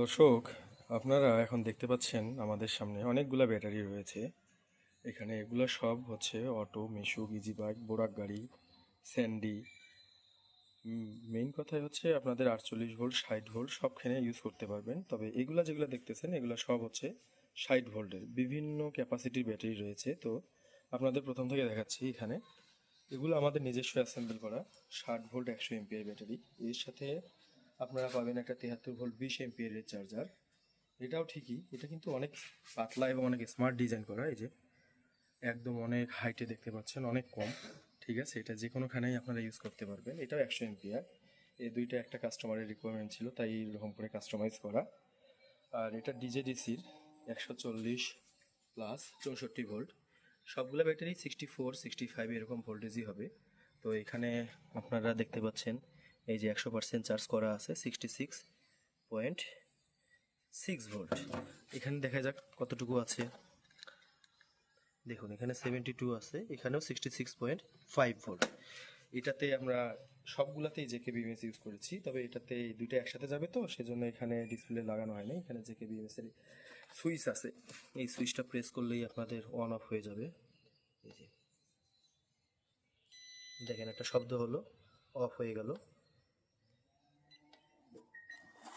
দর্শক, আপনারা এখন দেখতে পাচ্ছেন আমাদের সামনে অনেকগুলা ব্যাটারি রয়েছে। এখানে এগুলো সব হচ্ছে অটো মিশুক ইজি বাইক, বোরাক গাড়ি, স্যান্ডি। মেইন কথাই হচ্ছে আপনাদের আটচল্লিশ ভোল্ট, ষাট ভোল্ট সবখানে ইউজ করতে পারবেন। তবে এগুলা যেগুলো দেখতেছেন, এগুলো সব হচ্ছে ষাট ভোল্টের। বিভিন্ন ক্যাপাসিটির ব্যাটারি রয়েছে। তো আপনাদের প্রথম থেকে দেখাচ্ছি এখানে। এগুলো আমাদের নিজস্ব অ্যাসেম্বল করা ষাট ভোল্ট একশো এমপিআই ব্যাটারি। এর সাথে আপনারা পাবেন একটা তেহাত্তর ভোল্ট বিশ এমপিআর এর চার্জার এটাও ঠিকই, এটা কিন্তু অনেক পাতলা এবং অনেক স্মার্ট ডিজাইন করা, এই যে একদম অনেক হাইটে দেখতে পাচ্ছেন, অনেক কম। ঠিক আছে, এটা যে কোনোখানেই আপনারা ইউজ করতে পারবেন। এটাও একশো এমপিআর। এই দুইটা একটা কাস্টমারের রিকোয়ারমেন্ট ছিল, তাই এরকম করে কাস্টমাইজ করা। আর এটা ডিজেডিসির একশো চল্লিশ প্লাস চৌষট্টি ভোল্ট। সবগুলো battery sixty four sixty five এরকম ভোল্টেজই হবে। তো এখানে আপনারা দেখতে পাচ্ছেন এই যে একশো পার্সেন্ট চার্জ করা আছে sixty six point six volt এখানে দেখা যাক কতটুকু আছে। দেখুন, এখানে সেভেন্টি টু আছে, এখানেও sixty six point five volt এটাতে আমরা সবগুলাতেই জেকে বিএমএস ইউজ করেছি, তবে এটাতে দুইটা একসাথে যাবে তো, সেজন্য এখানে ডিসপ্লে লাগানো হয়নি এখানে জেকে বিএমএস এর সুইচ আছে। এই সুইচটা প্রেস করলেই আপনাদের অন অফ হয়ে যাবে। এই যে। দেখেন, একটা শব্দ হলো অফ হয়ে গেল।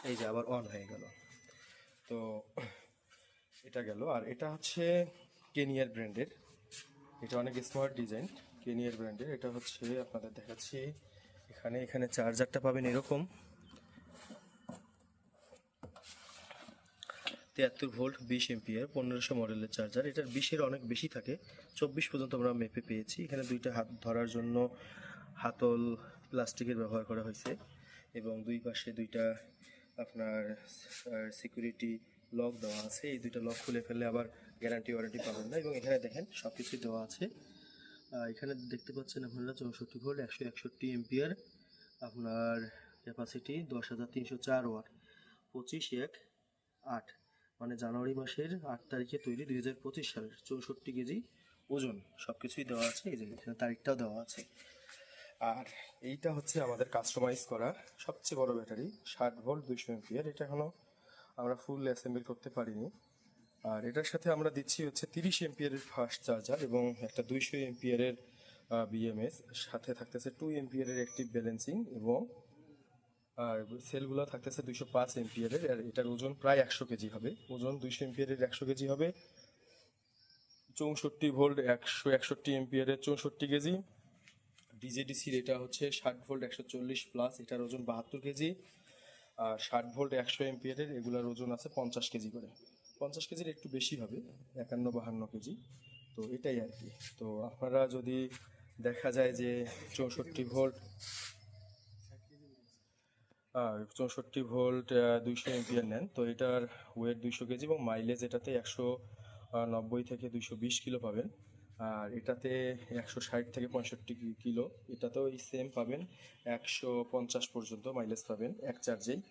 এই যে আবার অন হয়ে গেল। তো এটা গেল। আর এটা হচ্ছে কেনিয়ার ব্র্যান্ডের এটা অনেক স্মার্ট ডিজাইন কেনিয়ার ব্র্যান্ডের এটা হচ্ছে আপনাদের দেখাচ্ছি, এখানে এখানে চার্জারটা পাবেন এরকম। তিয়াত্তর ভোল্ট বিশ এমপিয়ার পনেরোশো মডেলের চার্জার এটার বিশের অনেক বেশি থাকে। চব্বিশ পর্যন্ত আমরা মেপে পেয়েছি। এখানে দুইটা হাত ধরার জন্য হাতল প্লাস্টিকের ব্যবহার করা হয়েছে এবং দুই পাশে দুইটা আপনার সিকিউরিটি লক দেওয়া আছে। এই দুইটা লক খুলে ফেললে আবার গ্যারান্টি ওয়ারেন্টি পাবেন না। এবং এখানে দেখেন সব কিছুই দেওয়া আছে। এখানে দেখতে পাচ্ছেন আপনারা চৌষট্টি ভোল্ট, একশো একষট্টি এমপিয়ার আপনার ক্যাপাসিটি দশ হাজার তিনশো চার ওয়াট পঁচিশ এক আট। মানে জানুয়ারি মাসের আট তারিখে তৈরি দুই হাজার পঁচিশ সালের চৌষট্টি কেজি ওজন। সব কিছুই দেওয়া আছে। এই যে তারিখটাও দেওয়া আছে। আর এইটা হচ্ছে আমাদের কাস্টমাইজ করা সবচেয়ে বড় ব্যাটারি, ষাট ভোল্ট দুইশো এমপিয়ার এটা এখনও আমরা ফুল অ্যাসেম্বল করতে পারিনি। আর এটার সাথে আমরা দিচ্ছি হচ্ছে তিরিশ এমপিয়ারের ফাস্ট চার্জার এবং একটা দুইশো এমপিয়ারের বিএমএস সাথে থাকতেছে টু এমপিয়ারের অ্যাক্টিভ ব্যালেন্সিং এবং, আর সেলগুলো থাকতেছে দুইশো পাঁচ এমপিয়ারের আর এটার ওজন প্রায় একশো কেজি হবে। ওজন দুইশো এমপিয়ারের একশো কেজি হবে। চৌষট্টি ভোল্ট একশো, একষট্টি এমপিয়ারের চৌষট্টি কেজি। ডিজেডিসির এটা হচ্ছে ষাট ভোল্ট একশো চল্লিশ প্লাস এটার ওজন বাহাত্তর কেজি। আর ষাট ভোল্ট একশো এমপিয়ারের এগুলার ওজন আছে পঞ্চাশ কেজি করে। পঞ্চাশ কেজির একটু বেশি হবে, একান্ন বাহান্ন কেজি। তো এটাই আর কি। তো আপনারা যদি দেখা যায় যে চৌষট্টি ভোল্ট চৌষট্টি ভোল্ট দুইশো এমপিয়ার নেন, তো এটার ওয়েট দুইশো কেজি এবং মাইলেজ এটাতে একশো নব্বই থেকে দুইশো বিশ কিলো পাবেন। আর এটাতে একশো ষাট থেকে পঁয়ষট্টি কিলো। এটাতেও এই সেম পাবেন। একশো পঞ্চাশ পর্যন্ত মাইলেজ পাবেন এক চার্জেই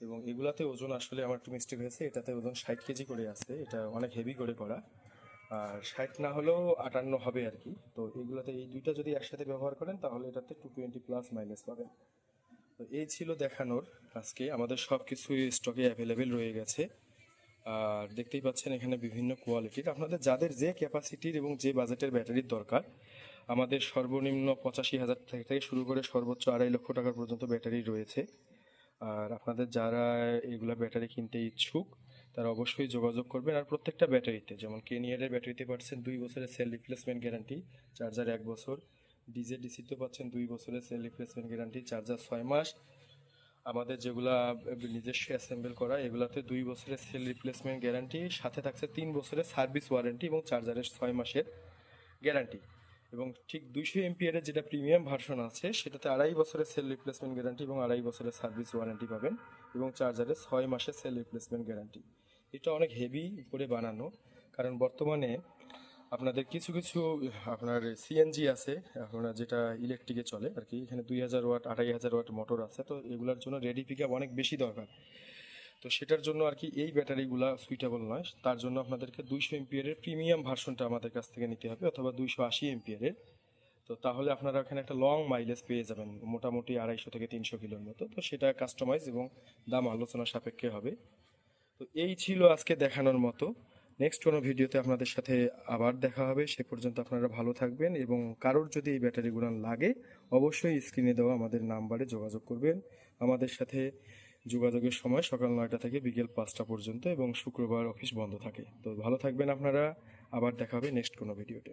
এবং এগুলাতে ওজন আসলে আমার একটু মিস্টেক হয়েছে। এটাতে ওজন ষাট কেজি করে আছে। এটা অনেক হেভি করে করা। আর ষাট না হলেও আটান্ন হবে আর কি। তো এগুলাতে এই দুইটা যদি একসাথে ব্যবহার করেন, তাহলে এটাতে টু টোয়েন্টি প্লাস মাইলেজ পাবেন। তো এই ছিল দেখানোর আজকে। আমাদের সব কিছুই স্টকে অ্যাভেলেবেল রয়ে গেছে। আর দেখতেই পাচ্ছেন এখানে বিভিন্ন কোয়ালিটির আপনাদের যাদের যে ক্যাপাসিটির এবং যে বাজেটের ব্যাটারির দরকার, আমাদের সর্বনিম্ন পঁচাশি হাজার থেকে শুরু করে সর্বোচ্চ আড়াই লক্ষ টাকা পর্যন্ত ব্যাটারি রয়েছে। আর আপনাদের যারা এগুলা ব্যাটারি কিনতে ইচ্ছুক, তারা অবশ্যই যোগাযোগ করবেন। আর প্রত্যেকটা ব্যাটারিতে যেমন কেনিয়ারের ব্যাটারিতে পাচ্ছেন দুই বছরের সেল রিপ্লেসমেন্ট গ্যারান্টি চার্জার এক বছর। ডিজে ডিসিতে পাচ্ছেন দুই বছরের সেল রিপ্লেসমেন্ট গ্যারান্টি চার্জার ছয় মাস। আমাদের যেগুলা নিজস্ব অ্যাসেম্বল করা, এগুলাতে দুই বছরের সেল রিপ্লেসমেন্ট গ্যারান্টি সাথে থাকছে তিন বছরের সার্ভিস ওয়ারেন্টি এবং চার্জারের ছয় মাসের গ্যারান্টি এবং ঠিক দুইশো এমপিয়ারের যেটা প্রিমিয়াম ভার্সন আছে, সেটাতে আড়াই বছরের সেল রিপ্লেসমেন্ট গ্যারান্টি এবং আড়াই বছরের সার্ভিস ওয়ারেন্টি পাবেন এবং চার্জারের ছয় মাসের সেল রিপ্লেসমেন্ট গ্যারান্টি এটা অনেক হেভি করে বানানো, কারণ বর্তমানে আপনাদের কিছু কিছু, আপনার সিএনজি আছে, আপনার যেটা ইলেকট্রিকে চলে, আর কি। এখানে দুই হাজার ওয়াট, আড়াই হাজার ওয়াট মোটর আছে, তো এগুলোর জন্য রেডি পিক অনেক বেশি দরকার। তো সেটার জন্য আর কি এই ব্যাটারিগুলা সুইটেবল নয়। তার জন্য আপনাদেরকে দুইশো এমপিয়ারের প্রিমিয়াম ভার্সনটা আমাদের কাছ থেকে নিতে হবে, অথবা দুইশো আশি এমপিয়ারের। তো তাহলে আপনারা এখানে একটা লং মাইলেজ পেয়ে যাবেন, মোটামুটি আড়াইশো থেকে তিনশো কিলোর মতো। তো সেটা কাস্টমাইজ এবং দাম আলোচনা সাপেক্ষে হবে। তো এই ছিল আজকে দেখানোর মতো। নেক্সট কোনো ভিডিওতে আপনাদের সাথে আবার দেখা হবে। সে পর্যন্ত আপনারা ভালো থাকবেন এবং কারোর যদি এই ব্যাটারিগুলো লাগে, অবশ্যই স্ক্রিনে দেওয়া আমাদের নাম্বারে যোগাযোগ করবেন। আমাদের সাথে যোগাযোগের সময় সকাল নয়টা থেকে বিকেল পাঁচটা পর্যন্ত এবং শুক্রবার অফিস বন্ধ থাকে। তো ভালো থাকবেন আপনারা। আবার দেখা হবে নেক্সট কোনো ভিডিওতে।